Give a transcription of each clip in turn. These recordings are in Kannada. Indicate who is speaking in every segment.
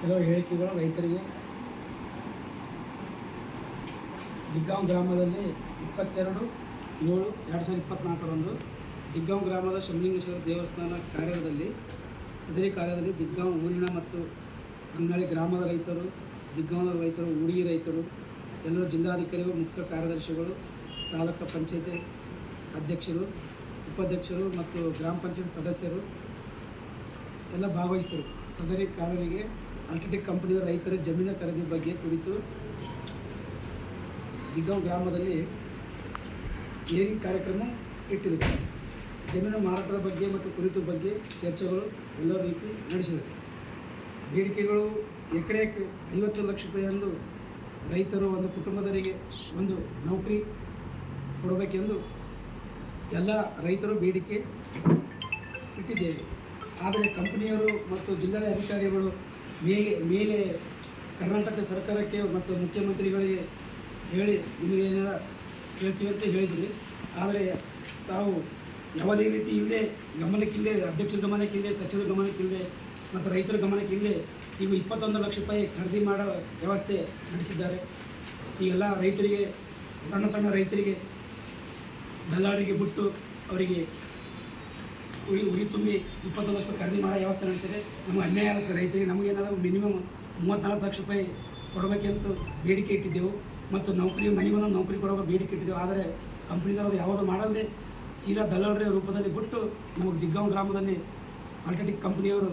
Speaker 1: ಕೆಲವು ಹೇಳಿಕೆಗಳು ರೈತರಿಗೆ. ದಿಗ್ಗಾಂವ್ ಗ್ರಾಮದಲ್ಲಿ ಇಪ್ಪತ್ತೆರಡು, ಏಳು, ಎರಡು ಸಾವಿರದ ಇಪ್ಪತ್ತ್ನಾಲ್ಕರಂದು ದಿಗ್ಗಾಂವ್ ಗ್ರಾಮದ ಶಮಲಿಂಗೇಶ್ವರ ದೇವಸ್ಥಾನ ಕಾರ್ಯದಲ್ಲಿ ಸದರಿ ಕಾರ್ಯದಲ್ಲಿ ದಿಗ್ಗಾಂ ಊರಿನ ಮತ್ತು ಅಂಗಾಳಿ ಗ್ರಾಮದ ರೈತರು ದಿಗ್ಗಾಂ ರೈತರು ಉಡುಗಿ ರೈತರು, ಎಲ್ಲರೂ ಜಿಲ್ಲಾಧಿಕಾರಿಗಳು, ಮುಖ್ಯ ಕಾರ್ಯದರ್ಶಿಗಳು, ತಾಲೂಕು ಪಂಚಾಯತಿ ಅಧ್ಯಕ್ಷರು, ಉಪಾಧ್ಯಕ್ಷರು ಮತ್ತು ಗ್ರಾಮ ಪಂಚಾಯತ್ ಸದಸ್ಯರು ಎಲ್ಲ ಭಾಗವಹಿಸಿದರು. ಸದರಿ ಕಾಲರಿಗೆ ಅಲ್ಟ್ರಾಟೆಕ್ ಕಂಪನಿಯ ರೈತರ ಜಮೀನು ಖರೀದಿ ಬಗ್ಗೆ ಕುರಿತು ದಿಗ್ಗಾಂವ್ ಗ್ರಾಮದಲ್ಲಿ ಏರಿಂಗ್ ಕಾರ್ಯಕ್ರಮ ಇಟ್ಟಿದ್ದಾರೆ. ಜಮೀನು ಮಾರಾಟದ ಬಗ್ಗೆ ಮತ್ತು ಕುರಿತು ಬಗ್ಗೆ ಚರ್ಚೆಗಳು ಎಲ್ಲ ರೀತಿ ನಡೆಸಿದರು. ಬೇಡಿಕೆಗಳು ಎಕರೆ ಐವತ್ತು ಲಕ್ಷ ರೂಪಾಯಿಯಂದು ರೈತರು ಒಂದು ಕುಟುಂಬದವರಿಗೆ ಒಂದು ನೌಕರಿ ಕೊಡಬೇಕೆಂದು ಎಲ್ಲ ರೈತರು ಬೇಡಿಕೆ ಇಟ್ಟಿದ್ದೇವೆ. ಆದರೆ ಕಂಪನಿಯವರು ಮತ್ತು ಜಿಲ್ಲಾ ಅಧಿಕಾರಿಗಳು ಮೇಲೆ ಮೇಲೆ ಕರ್ನಾಟಕ ಸರ್ಕಾರಕ್ಕೆ ಮತ್ತು ಮುಖ್ಯಮಂತ್ರಿಗಳಿಗೆ ಹೇಳಿ, ನಿಮಗೆ ಏನಾರ ಹೇಳ್ತೀವಿ ಅಂತ ಹೇಳಿದ್ರಿ. ಆದರೆ ತಾವು ಯಾವುದೇ ರೀತಿ ಇಲ್ಲದೆ ಗಮನಕ್ಕಿಲ್ಲದೆ, ಅಧ್ಯಕ್ಷರ ಗಮನಕ್ಕಿಲ್ಲದೆ, ಸಚಿವರ ಗಮನಕ್ಕಿಲ್ಲದೆ ಮತ್ತು ರೈತರ ಗಮನಕ್ಕಿಲ್ಲದೆ ಈಗ ಇಪ್ಪತ್ತೊಂದು ಲಕ್ಷ ರೂಪಾಯಿ ಖರೀದಿ ಮಾಡೋ ವ್ಯವಸ್ಥೆ ನಡೆಸಿದ್ದಾರೆ. ಈಗೆಲ್ಲ ರೈತರಿಗೆ, ಸಣ್ಣ ಸಣ್ಣ ರೈತರಿಗೆ, ದಲ್ಲಾಳಿಗೆ ಬಿಟ್ಟು ಅವರಿಗೆ ಉರಿ ಉರಿ ತುಂಬಿ ಇಪ್ಪತ್ತೊಂದು ಲಕ್ಷ ರೂಪಾಯಿ ಖರೀದಿ ಮಾಡೋ ವ್ಯವಸ್ಥೆ ನಡೆಸಿದ್ರೆ ನಮಗೆ ಅನ್ಯಾಯ ಆಗುತ್ತೆ ರೈತರಿಗೆ. ನಮಗೇನಾದರೂ ಮಿನಿಮಮ್ ಮೂವತ್ತ್ನಾಲ್ಕು ಲಕ್ಷ ರೂಪಾಯಿ ಕೊಡಬೇಕೆಂತ ಬೇಡಿಕೆ ಇಟ್ಟಿದ್ದೆವು. ಮತ್ತು ನೌಕರಿ ಮನೆಗೊಂದೊಂದು ನೌಕರಿ ಕೊಡೋ ಬೇಡಿಕೆ ಇಟ್ಟಿದ್ದೆವು. ಆದರೆ ಕಂಪ್ನಿದವ್ರದ್ದು ಯಾವುದೂ ಮಾಡಲ್ಲದೆ ಸೀದಾ ದಲ್ಲಾಳರ ರೂಪದಲ್ಲಿ ಬಿಟ್ಟು ನಮಗೆ ದಿಗ್ಗಾಂವ್ ಗ್ರಾಮದಲ್ಲಿ ಅಲ್ಟ್ರಾಟೆಕ್ ಕಂಪ್ನಿಯವರು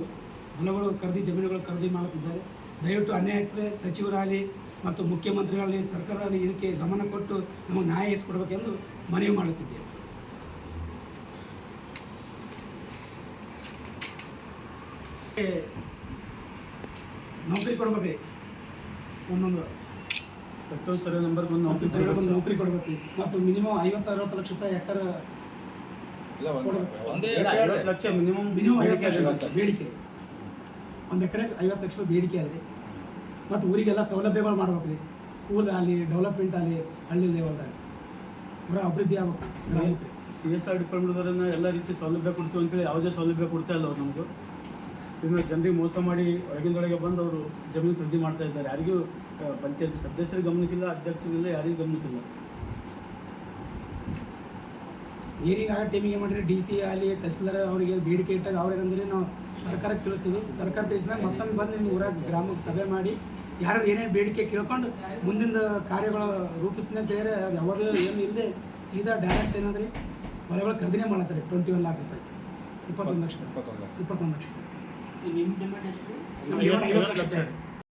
Speaker 1: ಹೊಲಗಳು ಖರೀದಿ, ಜಮೀನುಗಳು ಖರೀದಿ ಮಾಡುತ್ತಿದ್ದಾರೆ. ದಯವಿಟ್ಟು ಅನ್ಯಾಯ ಆಗ್ತದೆ. ಸಚಿವರಾಗಲಿ ಮತ್ತು ಮುಖ್ಯಮಂತ್ರಿಗಳಲ್ಲಿ ಸರ್ಕಾರದಲ್ಲಿ ಇದಕ್ಕೆ ಗಮನ ಕೊಟ್ಟು ನಮಗೆ ನ್ಯಾಯ ಇಸ್ಕೊಡ್ಬೇಕೆಂದು ಮನವಿ ಮಾಡುತ್ತಿದ್ದೇವೆ. ನೌಕರಿ ಕೊಡ್ಬೇಕು. ಒಂದೊಂದು
Speaker 2: ಪೆಟ್ರೋಲ್ ಸರ್ವೆ ನಂಬರ್ ಬಂದು
Speaker 1: ಮತ್ತು ಸರ್ವೆ ಒಂದು ನೌಕರಿ ಕೊಡ್ಬೇಕು. ಮತ್ತು ಮಿನಿಮಮ್ ಐವತ್ತು ಅರವತ್ತು ಲಕ್ಷ ರೂಪಾಯಿ ಎಕರೆ
Speaker 3: ಒಂದೇ
Speaker 2: ಐವತ್ತು ಲಕ್ಷ ಮಿನಿಮಮ್
Speaker 1: ಮಿನಿಮಮ್ ಐವತ್ತು ಲಕ್ಷ ಬೇಡಿಕೆ. ಒಂದು ಎಕರೆ ಐವತ್ತು ಲಕ್ಷ ರೂಪಾಯಿ ಬೇಡಿಕೆ ಅದ್ರಿ ಮತ್ತು ಊರಿಗೆಲ್ಲ ಸೌಲಭ್ಯಗಳು ಮಾಡ್ಬೇಕ್ರಿ ಸ್ಕೂಲ್ ಆಗಲಿ ಡೆವಲಪ್ಮೆಂಟ್ ಆಗಲಿ ಹಳ್ಳಿ ಲೆವೆಲ್ದಾಗ. ಊರ ಅಭಿವೃದ್ಧಿ ಆಗ್ಬೇಕು.
Speaker 2: ಸಿ ಎಸ್ ಆರ್ ಡಿಪಾರ್ಟ್ಮೆಂಟ್ದವರನ್ನ ಎಲ್ಲ ರೀತಿ ಸೌಲಭ್ಯ ಕೊಡ್ತೀವಿ ಅಂತೇಳಿ ಯಾವುದೇ ಸೌಲಭ್ಯ ಕೊಡ್ತಾ ಇಲ್ಲ ಅವ್ರು ನಮಗೂ. ಇನ್ನು ಜನರಿಗೆ ಮೋಸ ಮಾಡಿ ಒಳಗಿಂದೊಳಗೆ ಬಂದು ಅವರು ಜಮೀನು ಖರೀದಿ ಮಾಡ್ತಾ ಇದ್ದಾರೆ. ಯಾರಿಗೂ ಪಂಚಾಯತ್ ಸದಸ್ಯರಿಗೆ ಗಮನಕ್ಕಿಲ್ಲ ಅಧ್ಯಕ್ಷರಿಲ್ಲ ಯಾರಿಗೂ ಗಮನಕ್ಕಿಲ್ಲ.
Speaker 1: ನೀರಿಗೆ ಆ ಟೈಮಿಗೆ ಮಾಡಿದ್ರೆ ಡಿ ಸಿ ಆಗಲಿ ತಹಸೀಲ್ದಾರ್ ಅವರಿಗೆ ಬೇಡಿಕೆ ಇಟ್ಟಾಗ ಅವ್ರೇನಂದ್ರೆ ನಾವು ಸರ್ಕಾರಕ್ಕೆ ತಿಳಿಸ್ತೀವಿ. ಸರ್ಕಾರ ತಿಳಿಸಿದಾಗ ಮತ್ತೊಮ್ಮೆ ಬಂದು ನಿಮ್ಮ ಊರಾಗ ಗ್ರಾಮಕ್ಕೆ ಸಭೆ ಮಾಡಿ ಯಾರು ಏನೇ ಬೇಡಿಕೆ ಕೇಳ್ಕೊಂಡು ಮುಂದಿನ ಕಾರ್ಯಗಳು ರೂಪಿಸ್ತೀನಿ ಅಂತ ಹೇಳಿದ್ರೆ ಅದು ಯಾವುದು ಏನು ಇಲ್ಲದೆ ಸೀದಾ ಡೈರೆಕ್ಟ್ ಏನಂದ್ರೆ ಹೊರಗಳು ಖರೀದಿನೇ ಮಾಡತ್ತಾರೆ ಟ್ವೆಂಟಿ ಒನ್ ಲಾಕ್ ರೂಪಾಯಿ ಇಪ್ಪತ್ತೊಂದು ಲಕ್ಷ. ಇಪ್ಪತ್ತೊಂದು ಲಕ್ಷ. ರೂಪಾಯಿ
Speaker 3: ನಿಮ್ಮ ಡಿಮ್ಯಾಂಡ್